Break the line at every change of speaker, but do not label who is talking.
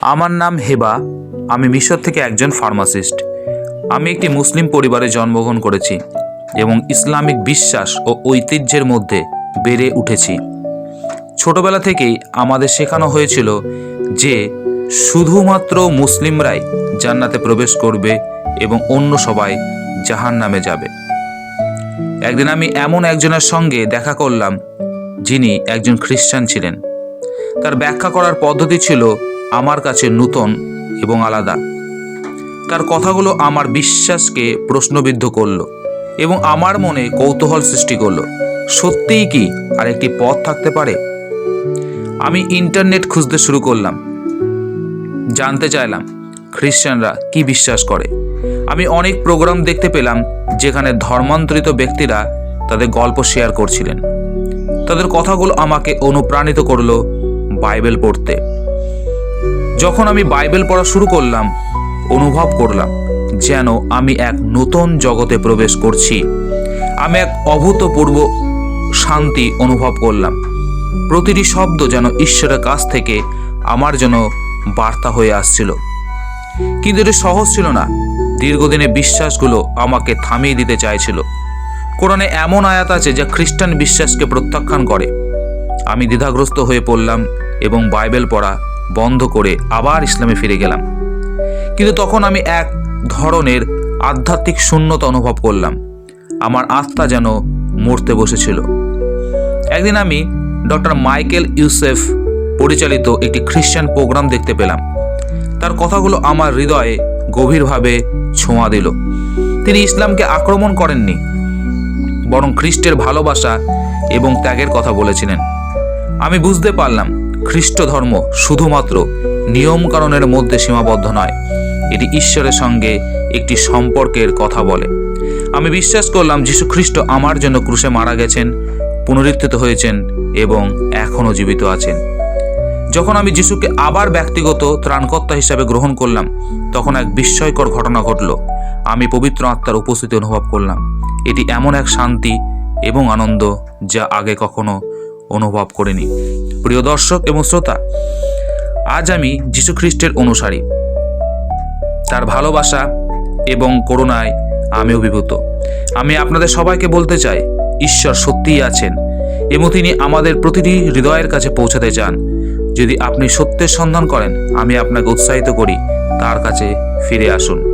আমার নাম হেবা। আমি মিশর থেকে একজন ফার্মাসিস্ট। আমি একটি মুসলিম পরিবারে জন্মগ্রহণ করেছি এবং ইসলামিক বিশ্বাস ও ঐতিহ্যের মধ্যে বেড়ে উঠেছি। ছোটবেলা থেকেই আমাদের শেখানো হয়েছিল যে শুধুমাত্র মুসলিমরাই জান্নাতে প্রবেশ করবে এবং অন্য সবাই জাহান নামে যাবে। একদিন আমি এমন একজনের সঙ্গে দেখা করলাম যিনি একজন খ্রিস্টান ছিলেন। তার ব্যাখ্যা করার পদ্ধতি ছিল আমার কাছে নূতন এবং আলাদা। তার কথাগুলো আমার বিশ্বাসকে প্রশ্নবিদ্ধ করল এবং আমার মনে কৌতূহল সৃষ্টি করল। সত্যিই কি আর একটি পথ থাকতে পারে? আমি ইন্টারনেট খুঁজতে শুরু করলাম। জানতে চাইলাম, খ্রিস্টানরা কি বিশ্বাস করে? আমি অনেক প্রোগ্রাম দেখতে পেলাম যেখানে ধর্মান্তরিত ব্যক্তিরা তাদের গল্প শেয়ার করছিলেন। তাদের কথাগুলো আমাকে অনুপ্রাণিত করল বাইবেল পড়তে। যখন আমি বাইবেল পড়া শুরু করলাম, অনুভব করলাম যেন আমি এক নতুন জগতে প্রবেশ করছি। আমি এক অভূতপূর্ব শান্তি অনুভব করলাম। প্রতিটি শব্দ যেন ঈশ্বরের কাছ থেকে আমার যেন বার্তা হয়ে আসছিল। কিন্তু এটি সহজ ছিল না। দীর্ঘদিনের বিশ্বাসগুলো আমাকে থামিয়ে দিতে চাইছিল। কোরআনে এমন আয়াত আছে যা খ্রিস্টান বিশ্বাসকে প্রত্যাখ্যান করে। আমি দ্বিধাগ্রস্ত হয়ে পড়লাম এবং বাইবেল পড়া বন্ধ করে আবার ইসলামে ফিরে গেলাম। কিন্তু তখন আমি এক ধরনের আধ্যাত্মিক শূন্যতা অনুভব করলাম। আমার আত্মা যেন মরতে বসেছিল। একদিন আমি ডক্টর মাইকেল ইউসেফ পরিচালিত একটি খ্রিস্টান প্রোগ্রাম দেখতে পেলাম। তার কথাগুলো আমার হৃদয়ে গভীরভাবে ছোঁয়া দিল। তিনি ইসলামকে আক্রমণ করেননি, বরং খ্রিস্টের ভালোবাসা এবং ত্যাগের কথা বলেছিলেন। আমি বুঝতে পারলাম খ্রিস্ট ধর্ম শুধুমাত্র নিয়মকানুনের মধ্যে সীমাবদ্ধ নয়, এটি ঈশ্বরের সঙ্গে একটি সম্পর্কের কথা বলে। আমি বিশ্বাস করলাম যীশু খ্রিস্ট আমার জন্য ক্রুশে মারা গেছেন, পুনরুত্থিত হয়েছেন এবং এখনও জীবিত আছেন। যখন আমি যিশুকে আবার ব্যক্তিগত ত্রাণকর্তা হিসাবে গ্রহণ করলাম, তখন এক বিস্ময়কর ঘটনা ঘটল। আমি পবিত্র আত্মার উপস্থিতি অনুভব করলাম। এটি এমন এক শান্তি এবং আনন্দ যা আগে কখনো অনুভব করিনি। প্রিয় দর্শক এবং শ্রোতা, আজ আমি যীশু খ্রিস্টের অনুসারী। তার ভালোবাসা এবং করুণায় আমি অভিভূত। আমি আপনাদের সবাইকে বলতে চাই, ঈশ্বর সত্যিই আছেন এবং তিনি আমাদের প্রতিটি হৃদয়ের কাছে পৌঁছাতে চান। যদি আপনি সত্যের সন্ধান করেন, আমি আপনাকে উৎসাহিত করি। তার কাছে ফিরে আসুন।